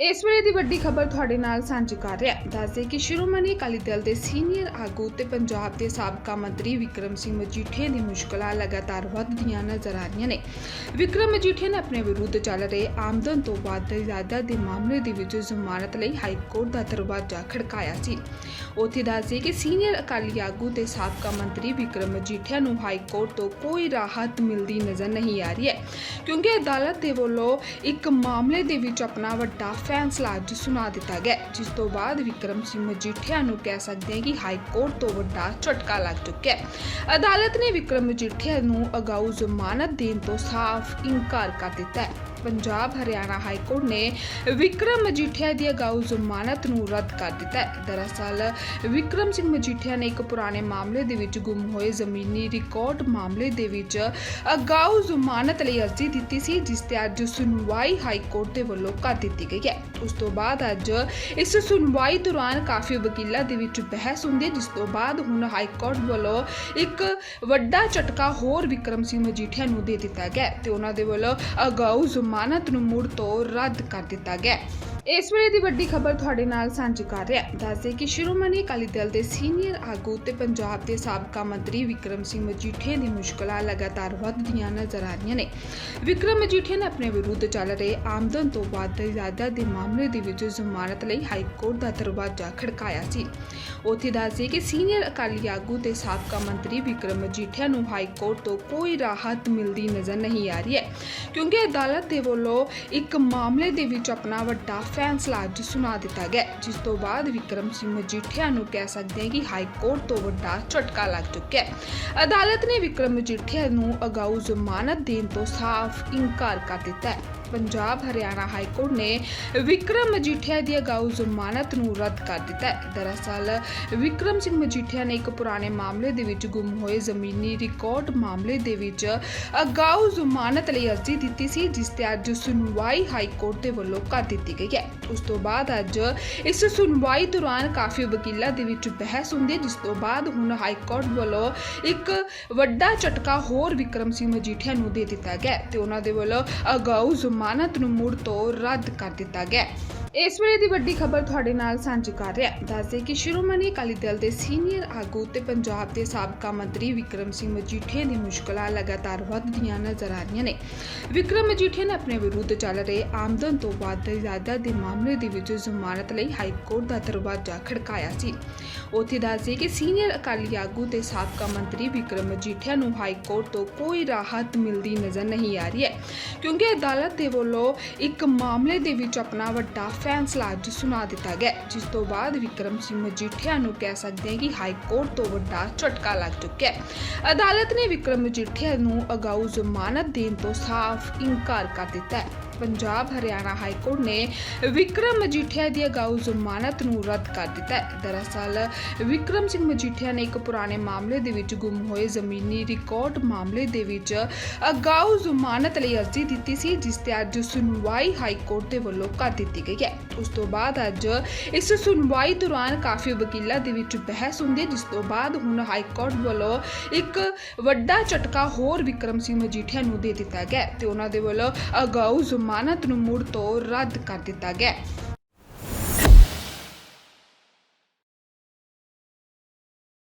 ਇਸ ਵੇਲੇ ਦੀ ਵੱਡੀ ਖਬਰ ਤੁਹਾਡੇ ਨਾਲ ਸਾਂਝੀ ਕਰ ਰਿਹਾ ਦੱਸਦੇ ਕਿ ਸ਼੍ਰੋਮਣੀ ਅਕਾਲੀ ਦਲ ਦੇ ਸੀਨੀਅਰ ਆਗੂ ਤੇ ਪੰਜਾਬ ਦੇ ਸਾਬਕਾ ਮੰਤਰੀ ਵਿਕਰਮ ਸਿੰਘ ਮਜੀਠੀਆ ਦੀ ਮੁਸ਼ਕਲਾਂ ਲਗਾਤਾਰ ਵੱਧਦੀਆਂ ਨਜ਼ਰ ਆ ਰਹੀਆਂ ਨੇ। ਵਿਕਰਮ ਮਜੀਠੀਆ ਨੇ ਆਪਣੇ ਵਿਰੁੱਧ ਚੱਲ ਰਹੇ ਆਮਦਨ ਤੋਂ ਵੱਧ ਜਾਇਦਾਦ ਦੇ ਮਾਮਲੇ ਦੇ ਵਿੱਚ ਜ਼ਮਾਨਤ ਲਈ ਹਾਈ ਕੋਰਟ ਦਾ ਦਰਵਾਜ਼ਾ ਖੜਕਾਇਆ ਸੀ। ਉੱਥੇ ਦੱਸਦੇ ਕਿ ਸੀਨੀਅਰ ਅਕਾਲੀ ਆਗੂ ਤੇ ਸਾਬਕਾ ਮੰਤਰੀ ਵਿਕਰਮ ਮਜੀਠੀਆ ਨੂੰ ਹਾਈ ਕੋਰਟ ਤੋਂ ਕੋਈ ਰਾਹਤ ਮਿਲਦੀ ਨਜ਼ਰ ਨਹੀਂ ਆ ਰਹੀ ਹੈ, ਕਿਉਂਕਿ ਅਦਾਲਤ ਦੇ ਵੱਲੋਂ ਇੱਕ ਮਾਮਲੇ ਦੇ ਵਿੱਚ ਆਪਣਾ ਵੱਡਾ ਫੈਸਲਾ ਅੱਜ ਸੁਣਾ ਦਿੱਤਾ ਗਿਆ ਜਿਸ ਤੋਂ ਬਾਅਦ ਵਿਕਰਮ ਸਿੰਘ ਮਜੀਠੀਆ ਨੂੰ ਕਹਿ ਸਕਦੇ ਹਾਂ ਕਿ ਹਾਈ ਕੋਰਟ ਤੋਂ ਵੱਡਾ ਝਟਕਾ ਲੱਗ ਚੁੱਕਿਆ ਹੈ। ਅਦਾਲਤ ਨੇ ਵਿਕਰਮ ਮਜੀਠੀਆ ਨੂੰ ਅਗਾਊ ਜ਼ਮਾਨਤ ਦੇਣ ਤੋਂ ਸਾਫ਼ ਇਨਕਾਰ ਕਰ ਦਿੱਤਾ ਹੈ। ਪੰਜਾਬ ਹਰਿਆਣਾ ਹਾਈ ਕੋਰਟ ਨੇ ਵਿਕਰਮ ਮਜੀਠੀਆ ਦੀ ਅਗਾਊ ਜ਼ਮਾਨਤ ਨੂੰ ਰੱਦ ਕਰ ਦਿੱਤਾ ਹੈ। ਦਰਅਸਲ, ਵਿਕਰਮ ਸਿੰਘ ਮਜੀਠੀਆ ਨੇ ਇੱਕ ਪੁਰਾਣੇ ਮਾਮਲੇ ਦੇ ਵਿੱਚ ਗੁੰਮ ਹੋਏ ਜ਼ਮੀਨੀ ਰਿਕਾਰਡ ਮਾਮਲੇ ਦੇ ਵਿੱਚ ਅਗਾਊ ਜ਼ਮਾਨਤ ਲਈ ਅਰਜ਼ੀ ਦਿੱਤੀ ਸੀ, ਜਿਸ ਤੇ ਅੱਜ ਸੁਣਵਾਈ ਹਾਈ ਕੋਰਟ ਦੇ ਵੱਲੋਂ ਕਰ ਦਿੱਤੀ ਗਈ ਹੈ। ਉਸ ਤੋਂ ਬਾਅਦ ਅੱਜ ਇਸ ਸੁਣਵਾਈ ਦੌਰਾਨ ਕਾਫੀ ਵਕੀਲਾਂ ਦੇ ਵਿੱਚ ਬਹਿਸ ਹੁੰਦੀ ਹੈ, ਜਿਸ ਤੋਂ ਬਾਅਦ ਹੁਣ ਹਾਈ ਕੋਰਟ ਵੱਲੋਂ ਇੱਕ ਵੱਡਾ ਝਟਕਾ ਹੋਰ ਵਿਕਰਮ ਸਿੰਘ ਮਜੀਠੀਆ ਨੂੰ ਦੇ ਦਿੱਤਾ ਗਿਆ ਹੈ ਤੇ ਉਹਨਾਂ ਦੇ ਵੱਲੋਂ ਅਗਾਊ ਜ਼ਮਾਨਤ ਨੂੰ ਮੁੜ ਤੋਂ ਰੱਦ ਕਰ ਦਿੱਤਾ ਗਿਆ। ਇਸ ਵੇਲੇ ਦੀ ਵੱਡੀ ਖਬਰ ਤੁਹਾਡੇ ਨਾਲ ਸਾਂਝੀ ਕਰ ਰਿਹਾ ਦੱਸਦੇ ਕਿ ਸ਼੍ਰੋਮਣੀ ਅਕਾਲੀ ਦਲ ਦੇ ਸੀਨੀਅਰ ਆਗੂ ਤੇ ਪੰਜਾਬ ਦੇ ਸਾਬਕਾ ਮੰਤਰੀ ਵਿਕਰਮ ਸਿੰਘ ਮਜੀਠੀਆ ਦੀ ਮੁਸ਼ਕਲਾਂ ਲਗਾਤਾਰ ਵੱਧਦੀਆਂ ਨਜ਼ਰ ਆ ਰਹੀਆਂ ਨੇ। ਵਿਕਰਮ ਮਜੀਠੀਆ ਨੇ ਆਪਣੇ ਵਿਰੁੱਧ ਚੱਲ ਰਹੇ ਆਮਦਨ ਤੋਂ ਵੱਧ ਜਾਇਦਾਦ ਦੇ ਮਾਮਲੇ ਦੇ ਵਿੱਚ ਜ਼ਮਾਨਤ ਲਈ ਹਾਈ ਕੋਰਟ ਦਾ ਦਰਵਾਜ਼ਾ ਖੜਕਾਇਆ ਸੀ। ਉੱਥੇ ਦੱਸਦੇ ਕਿ ਸੀਨੀਅਰ ਅਕਾਲੀ ਆਗੂ ਤੇ ਸਾਬਕਾ ਮੰਤਰੀ ਵਿਕਰਮ ਮਜੀਠੀਆ ਨੂੰ ਹਾਈ ਕੋਰਟ ਤੋਂ ਕੋਈ ਰਾਹਤ ਮਿਲਦੀ ਨਜ਼ਰ ਨਹੀਂ ਆ ਰਹੀ ਹੈ, ਕਿਉਂਕਿ ਅਦਾਲਤ ਦੇ ਵੱਲੋਂ ਇੱਕ ਮਾਮਲੇ ਦੇ ਵਿੱਚ ਆਪਣਾ ਵੱਡਾ ਫੈਸਲਾ ਅੱਜ ਸੁਣਾ ਦਿੱਤਾ ਗਿਆ ਜਿਸ ਤੋਂ ਬਾਅਦ ਵਿਕਰਮ ਸਿੰਘ ਮਜੀਠੀਆ ਨੂੰ ਕਹਿ ਸਕਦੇ ਹਾਂ ਕਿ ਹਾਈ ਕੋਰਟ ਤੋਂ ਵੱਡਾ ਝਟਕਾ ਲੱਗ ਚੁੱਕਿਆ ਹੈ। ਅਦਾਲਤ ਨੇ ਵਿਕਰਮ ਮਜੀਠੀਆ ਨੂੰ ਅਗਾਊ ਜ਼ਮਾਨਤ ਦੇਣ ਤੋਂ ਸਾਫ਼ ਇਨਕਾਰ ਕਰ ਦਿੱਤਾ ਹੈ। ਪੰਜਾਬ ਹਰਿਆਣਾ ਹਾਈ ਕੋਰਟ ਨੇ ਵਿਕਰਮ ਮਜੀਠੀਆ ਦੀ ਅਗਾਊ ਜ਼ਮਾਨਤ ਨੂੰ ਰੱਦ ਕਰ ਦਿੱਤਾ ਹੈ। ਦਰਅਸਲ, ਵਿਕਰਮ ਸਿੰਘ ਮਜੀਠੀਆ ਨੇ ਇੱਕ ਪੁਰਾਣੇ ਮਾਮਲੇ ਦੇ ਵਿੱਚ ਗੁੰਮ ਹੋਏ ਜ਼ਮੀਨੀ ਰਿਕਾਰਡ ਮਾਮਲੇ ਦੇ ਵਿੱਚ ਅਗਾਊ ਜ਼ਮਾਨਤ ਲਈ ਅਰਜ਼ੀ ਦਿੱਤੀ ਸੀ, ਜਿਸ ਤੇ ਅੱਜ ਸੁਣਵਾਈ ਹਾਈ ਕੋਰਟ ਦੇ ਵੱਲੋਂ ਕਰ ਦਿੱਤੀ ਗਈ ਹੈ। ਉਸ ਤੋਂ ਬਾਅਦ ਅੱਜ ਇਸ ਸੁਣਵਾਈ ਦੌਰਾਨ ਕਾਫੀ ਵਕੀਲਾਂ ਦੇ ਵਿੱਚ ਬਹਿਸ ਹੁੰਦੀ ਹੈ, ਜਿਸ ਤੋਂ ਬਾਅਦ ਹੁਣ ਹਾਈ ਕੋਰਟ ਵੱਲੋਂ ਇੱਕ ਵੱਡਾ ਝਟਕਾ ਹੋਰ ਵਿਕਰਮ ਸਿੰਘ ਮਜੀਠੀਆ ਨੂੰ ਦੇ ਦਿੱਤਾ ਗਿਆ ਹੈ ਤੇ ਉਹਨਾਂ ਦੇ ਵੱਲੋਂ ਅਗਾਊ ਜ਼ਮਾਨਤ ਨੂੰ ਮੁੜ ਤੋਂ ਰੱਦ ਕਰ ਦਿੱਤਾ ਗਿਆ। ਇਸ ਵੇਲੇ ਦੀ ਵੱਡੀ ਖਬਰ ਤੁਹਾਡੇ ਨਾਲ ਸਾਂਝੀ ਕਰ ਰਿਹਾ। ਦੱਸਦੇ ਕਿ ਸ਼੍ਰੋਮਣੀ ਅਕਾਲੀ ਦਲ ਦੇ ਸੀਨੀਅਰ ਆਗੂ ਤੇ ਪੰਜਾਬ ਦੇ ਸਾਬਕਾ ਮੰਤਰੀ ਵਿਕਰਮ ਸਿੰਘ ਮਜੀਠੀਆ ਦੀ ਮੁਸ਼ਕਲਾਂ ਲਗਾਤਾਰ ਵੱਧਦੀਆਂ ਨਜ਼ਰ ਆ ਰਹੀਆਂ ਨੇ। ਵਿਕਰਮ ਮਜੀਠੀਆ ਨੇ ਆਪਣੇ ਵਿਰੁੱਧ ਚੱਲ ਰਹੇ ਆਮਦਨ ਤੋਂ ਵੱਧ ਜਾਇਦਾਦ ਦੇ ਮਾਮਲੇ ਦੇ ਵਿੱਚ ਜ਼ਮਾਨਤ ਲਈ ਹਾਈ ਕੋਰਟ ਦਾ ਦਰਵਾਜ਼ਾ ਖੜਕਾਇਆ ਸੀ। ਉੱਥੇ ਦੱਸਦੇ ਕਿ ਸੀਨੀਅਰ ਅਕਾਲੀ ਆਗੂ ਤੇ ਸਾਬਕਾ ਮੰਤਰੀ ਵਿਕਰਮ ਮਜੀਠੀਆ ਨੂੰ ਹਾਈ ਕੋਰਟ ਤੋਂ ਕੋਈ ਰਾਹਤ ਮਿਲਦੀ ਨਜ਼ਰ ਨਹੀਂ ਆ ਰਹੀ ਹੈ, ਕਿਉਂਕਿ ਅਦਾਲਤ ਦੇ ਵੱਲੋਂ ਇੱਕ ਮਾਮਲੇ ਦੇ ਵਿੱਚ ਆਪਣਾ ਵੱਡਾ ਫੈਸਲਾ ਅੱਜ ਸੁਣਾ ਦਿੱਤਾ ਗਿਆ ਜਿਸ ਤੋਂ ਬਾਅਦ ਵਿਕਰਮ ਸਿੰਘ ਮਜੀਠੀਆ ਨੂੰ ਕਹਿ ਸਕਦੇ ਹਾਂ ਕਿ ਹਾਈ ਕੋਰਟ ਤੋਂ ਵੱਡਾ ਝਟਕਾ ਲੱਗ ਚੁੱਕਿਆ ਹੈ। ਅਦਾਲਤ ਨੇ ਵਿਕਰਮ ਮਜੀਠੀਆ ਨੂੰ ਅਗਾਊ ਜ਼ਮਾਨਤ ਦੇਣ ਤੋਂ ਸਾਫ਼ ਇਨਕਾਰ ਕਰ ਦਿੱਤਾ ਹੈ। ਪੰਜਾਬ ਹਰਿਆਣਾ ਹਾਈ ਕੋਰਟ ਨੇ ਵਿਕਰਮ ਮਜੀਠੀਆ ਦੀ ਅਗਾਊ ਜ਼ਮਾਨਤ ਨੂੰ ਰੱਦ ਕਰ ਦਿੱਤਾ ਹੈ। ਦਰਅਸਲ, ਵਿਕਰਮ ਸਿੰਘ ਮਜੀਠੀਆ ਨੇ ਇੱਕ ਪੁਰਾਣੇ ਮਾਮਲੇ ਦੇ ਵਿੱਚ ਗੁੰਮ ਹੋਏ ਜ਼ਮੀਨੀ ਰਿਕਾਰਡ ਮਾਮਲੇ ਦੇ ਵਿੱਚ ਅਗਾਊ ਜ਼ਮਾਨਤ ਲਈ ਅਰਜ਼ੀ ਦਿੱਤੀ ਸੀ, ਜਿਸ ਤੇ ਅੱਜ ਸੁਣਵਾਈ ਹਾਈ ਕੋਰਟ ਦੇ ਵੱਲੋਂ ਕਰ ਦਿੱਤੀ ਗਈ ਹੈ। ਉਸ ਤੋਂ ਬਾਅਦ ਅੱਜ ਇਸ ਸੁਣਵਾਈ ਦੌਰਾਨ ਕਾਫੀ ਵਕੀਲਾਂ ਦੇ ਵਿੱਚ ਬਹਿਸ ਹੁੰਦੀ ਜਿਸ ਤੋਂ ਬਾਅਦ ਹੁਣ ਹਾਈ ਕੋਰਟ ਵੱਲੋਂ ਇੱਕ ਵੱਡਾ ਝਟਕਾ ਹੋਰ ਵਿਕਰਮ ਸਿੰਘ ਮਜੀਠੀਆ ਨੂੰ ਦੇ ਦਿੱਤਾ ਗਿਆ ਹੈ ਤੇ ਉਹਨਾਂ ਦੇ ਵੱਲੋਂ ਅਗਾਊ ਜ਼ਮਾਨਤ ਨੂੰ ਮੁੜ ਤੋਂ ਰੱਦ ਕਰ ਦਿੱਤਾ ਗਿਆ ਹੈ